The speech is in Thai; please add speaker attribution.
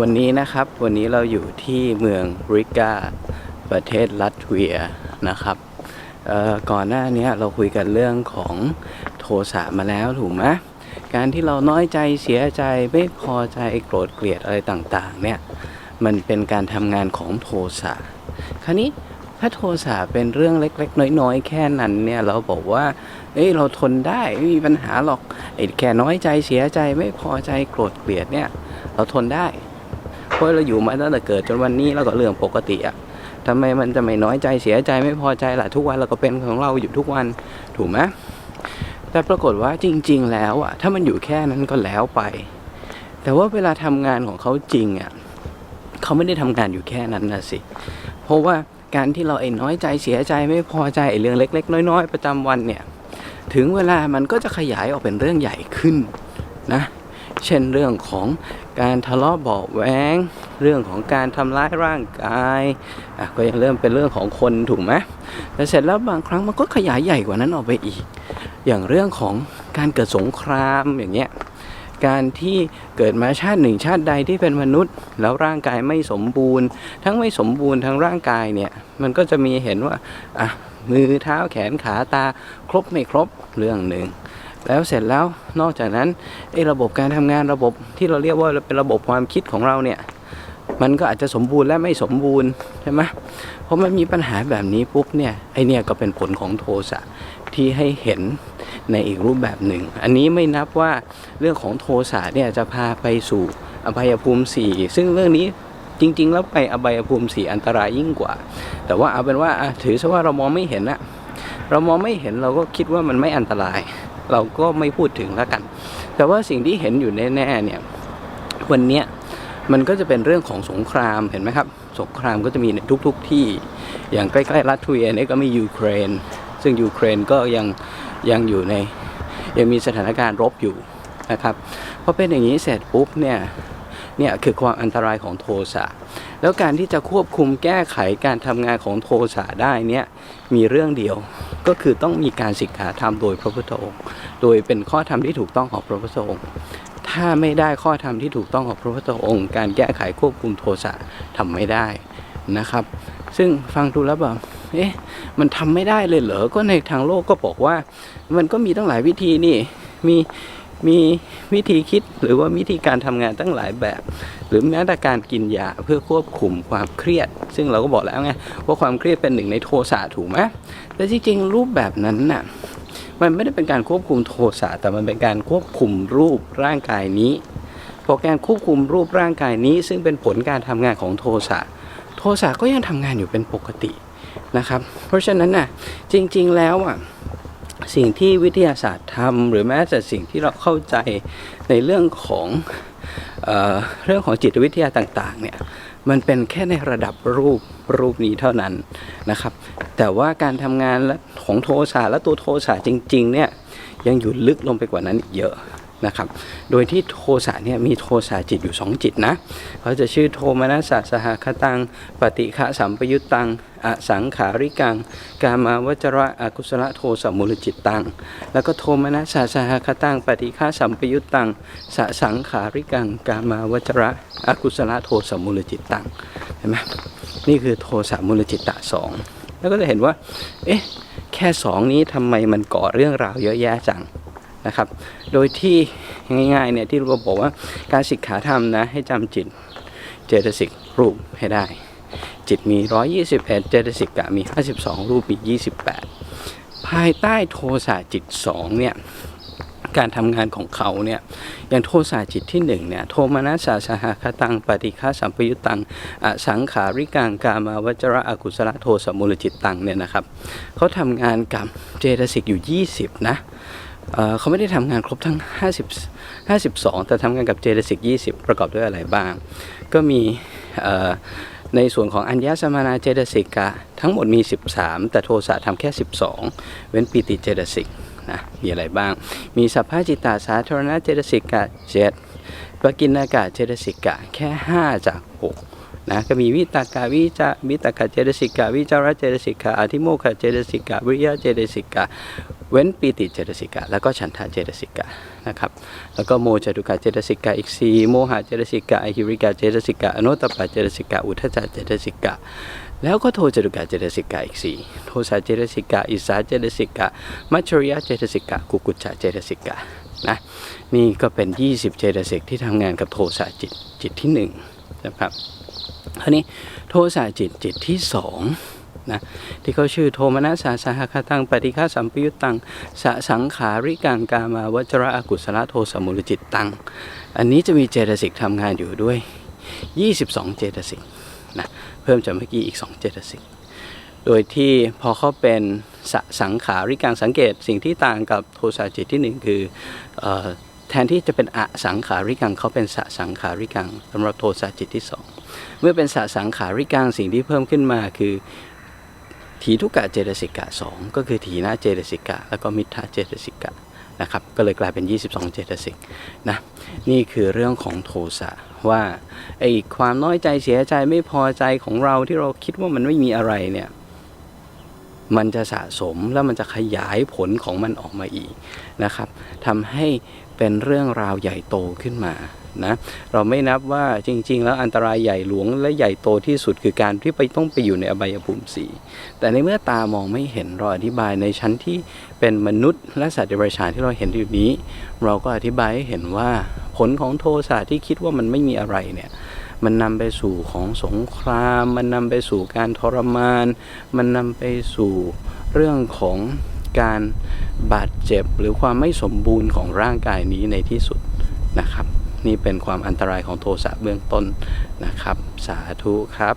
Speaker 1: วันนี้นะครับวันนี้เราอยู่ที่เมืองริกาประเทศลัตเวียนะครับก่อนหน้านี้เราคุยกันเรื่องของโทสะมาแล้วถูกไหมการที่เราน้อยใจเสียใจไม่พอใจโกรธเกลียดอะไรต่างๆเนี่ยมันเป็นการทำงานของโทสะคราวนี้ถ้าโทสะเป็นเรื่องเล็ก ๆ น้อย ๆ แค่นั้นเนี่ยเราบอกว่าเอ้ยเราทนได้ไม่มีปัญหาหรอกไอ้แค่น้อยใจเสียใจไม่พอใจโกรธเกลียดเนี่ยเราทนได้ เพราะเราอยู่มาตั้งแต่เกิดจนวันนี้แล้วก็เรื่องปกติอะทำไมมันจะไม่น้อยใจเสียใจไม่พอใจล่ะทุกวันเราก็เป็นของเราอยู่ทุกวันถูกไหมแต่ปรากฏว่าจริง ๆ แล้วอะถ้ามันอยู่แค่นั้นก็แล้วไป แต่ว่าเวลาทำงานของเขาจริงอะเขาไม่ได้ทำงานอยู่แค่นั้นนะสิเพราะว่าการที่เราไอ้น้อยใจเสียใจไม่พอใจไอ้เรื่องเล็ก ๆ น้อย ๆ ประจำวันเนี่ย ถึงเวลามันก็จะขยายออกเป็นเรื่องใหญ่ขึ้นนะ เช่นเรื่องของการทะเลาะเบาะแว้งเรื่องของการทำร้ายร่างกายอะก็ยังเริ่มเป็นเรื่องของคนถูกไหมแต่เสร็จแล้วบางครั้งมันก็ขยายใหญ่กว่านั้นออกไปอีก อย่างเรื่องของการเกิดสงครามอย่างเงี้ยการที่เกิดมาชาติหนึ่งชาติใดที่เป็นมนุษย์ แล้วร่างกายไม่สมบูรณ์ ทั้งไม่สมบูรณ์ทั้งร่างกายเนี่ยมันก็จะมีเห็นว่าอะมือเท้าแขนขาตาครบไม่ครบเรื่องหนึ่ง แล้วเสร็จแล้วนอกจากนั้นไอ้ระบบการทำงานระบบที่เราเรียกว่าเป็นระบบความคิดของเราเนี่ยมันก็อาจจะสมบูรณ์และไม่สมบูรณ์ใช่ไหมเพราะมันมีปัญหาแบบนี้ปุ๊บเนี่ยไอเนี่ยก็เป็นผลของโทสะที่ให้เห็นในอีกรูปแบบหนึ่ง อันนี้ไม่นับว่าเรื่องของโทสะเนี่ยจะพาไปสู่อบายภูมิสี่ซึ่งเรื่องนี้จริง ๆ แล้วไปอบายภูมิสี่อันตรายยิ่งกว่า แต่ว่าเอาเป็นว่าถือซะว่าเรามองไม่เห็นอะเรามองไม่เห็นเราก็คิดว่ามันไม่อันตราย เราก็ไม่พูดถึงแล้วกัน แต่ว่าสิ่งที่เห็นอยู่แน่ๆเนี่ยวันเนี้ยมันก็จะเป็นเรื่องของสงครามเห็นไหมครับ สงครามก็จะมีในทุก ๆทที่อย่างใกล้ๆรัสเซียเนี่ยก็มียูเครน ซึ่งยูเครนก็ยังยังอยู่ในยังมีสถานการณ์รบอยู่นะครับพอเป็นอย่างนี้เสร็จปุ๊บเนี่ย เนี่ยคือความอันตรายของโทสะแล้วการที่จะควบคุมแก้ไขการทำงานของโทสะได้เนี่ยมีเรื่องเดียวก็คือต้องมีการสิกขาธรรมโดยพระพุทธองค์ โดยเป็นข้อธรรมที่ถูกต้องของพระพุทธองค์ ถ้าไม่ได้ข้อธรรมที่ถูกต้องของพระพุทธองค์ การแก้ไขควบคุมโทสะทำไม่ได้นะครับ ซึ่งฟังดูแล้วแบบเอ๊ะมันทำไม่ได้เลยเหรอ ก็ในทางโลกก็บอกว่า มันก็มีตั้งหลายวิธีนี่ มี มีวิธีคิดหรือว่าวิธีการทำงานตั้งหลายแบบ หรือแม้แต่การกินยาเพื่อควบคุมความเครียด ซึ่งเราก็บอกแล้วไงว่าความเครียดเป็นหนึ่งในโทสะถูกไหมแต่จริงๆรูปแบบนั้นน่ะมันไม่ได้เป็นการควบคุมโทสะแต่มันเป็นการควบคุมรูปร่างกายนี้พอการควบคุมรูปร่างกายนี้ ซึ่งเป็นผลการทำงานของโทสะโทสะก็ยังทำงานอยู่เป็นปกตินะครับ เพราะฉะนั้นน่ะจริง ๆ แล้วอะ สิ่งที่วิทยาศาสตร์ทำหรือแม้แต่สิ่งที่เราเข้าใจในเรื่องของเออเรื่องของจิตวิทยาต่างๆเนี่ยมันเป็นแค่ในระดับรูปรูปนี้เท่านั้นนะครับ แต่ว่าการทำงานของโทสะและตัวโทสะจริงๆเนี่ยยังอยู่ลึกลงไปกว่านั้นอีกเยอะ นะครับ โดยที่โทสะเนี่ยมีโทสะจิตอยู่ 2 จิตนะเขาจะชื่อโทมนัสสะสหคตัง ปฏิฆะสัมปยุตตัง อสังขาริกัง กามาวจระอกุศลโทสมุลจิตตัง แล้วก็โทมนัสสะสหคตัง ปฏิฆะสัมปยุตตัง สสังขาริกัง กามาวจระอกุศลโทสมุลจิตตัง เห็นไหมนี่คือโทสะมูลจิตตะสองแล้วก็จะเห็นว่า เอ๊ะ แค่สองนี้ทำไมมันก่อเรื่องราวเยอะแยะจัง นะครับ โดยที่ง่ายๆเนี่ยที่เราบอกว่าการสิกขาธรรมนะให้จำจิตเจตสิกรูปให้ได้ จิตมี 121 เจตสิกกะมี 52 รูปมี 28 ภายใต้โทสะจิต2เนี่ยการทำงานของเขาเนี่ยอย่างโทสะจิตที่หนึ่งเนี่ยโทมนัสสะสหคตังปฏิฆาสัมปยุตตังอสังขาริกังกามาวจระอกุศลโทสมุลจิตตังเนี่ยนะครับเขาทำงานกับเจตสิกอยู่ 20 นะ เขาไม่ได้ทำงานครบทั้ง 50 52 แต่ทำงานกับเจตสิก 20 ประกอบด้วยอะไรบ้าง ก็มีในส่วนของอัญญาสมานาเจตสิกะทั้งหมดมี 13 แต่โทสะทำแค่ 12 เว้นปีติเจตสิกนะมีอะไรบ้าง มีสัพพะจิตตาสาธารณเจตสิกะเจ็ดปกินนากาเจตสิกะแค่ 5 จาก 6 นะก็มีวิตากาวิจาวิตากาเจตสิกาวิจารเจตสิกาอธิโมกขเจตสิกาวิริยะเจตสิกาเว้นปีติเจตสิกาแล้วก็ฉันทะเจตสิกานะครับแล้วก็โมจตุกาเจตสิกาอีกสี่โมหะเจตสิกาอหิริกาเจตสิกาอนุตตปปะเจตสิกาอุทจจะเจตสิกาแล้วก็โทจตุกาเจตสิกาอีกสี่โทสะเจตสิกาอิสาเจตสิกามัจฉริยะเจตสิกากุกุจจะเจตสิกานะนี่ก็เป็น 20 เจตสิกที่ทำงานกับโทสะจิตจิตที่หนึ่งนะครับ คราวนี้โทสะจิตจิตที่สองนะที่เขาชื่อโทมนัสสาสหคตังปฏิฆาสัมปยุตตังสะสังขาริกังกามาวจระอกุศลโทสมุลจิตตัง อันนี้จะมีเจตสิกทำงานอยู่ด้วย 22 เจตสิกนะเพิ่มจากเมื่อกี้อีก 2 เจตสิกโดยที่พอเขาเป็นสสังขาริกังสังเกตสิ่งที่ต่างกับโทสะจิตที่หนึ่งคืออแทนที่จะเป็นอสังขาริกังเขาเป็นสสังขาริกังสำหรับโทสะจิตที่สอง เมื่อเป็นสสังขาริกังสิ่งที่เพิ่มขึ้นมาคือถีทุกกะเจตสิกะสองก็คือถีนาเจตสิกะ แล้วก็มิทธาเจตสิกะนะครับก็เลยกลายเป็น 22 เจตสิกนะนี่คือเรื่องของโทสะว่าไอ้ความน้อยใจเสียใจไม่พอใจของเราที่เราคิดว่ามันไม่มีอะไรเนี่ยมันจะสะสมแล้วมันจะขยายผลของมันออกมาอีกนะครับทำให้ เป็นเรื่องราวใหญ่โตขึ้นมานะเราไม่นับว่าจริง ๆ แล้วอันตรายใหญ่หลวงและใหญ่โตที่สุดคือการที่ไปต้องไปอยู่ในอบายภูมิสีแต่ในเมื่อตามองไม่เห็นเราอธิบายในชั้นที่เป็นมนุษย์ และสัตว์เดรัจฉานที่เราเห็นอยู่นี้ เราก็อธิบายให้เห็นว่าผลของโทสะที่คิดว่ามันไม่มีอะไรเนี่ยมันนำไปสู่ของสงคราม มันนำไปสู่การทรมาน มันนำไปสู่เรื่องของ การบาดเจ็บหรือความไม่สมบูรณ์ของร่างกายนี้ในที่สุดนะครับ นี่เป็นความอันตรายของโทสะเบื้องต้นนะครับ สาธุครับ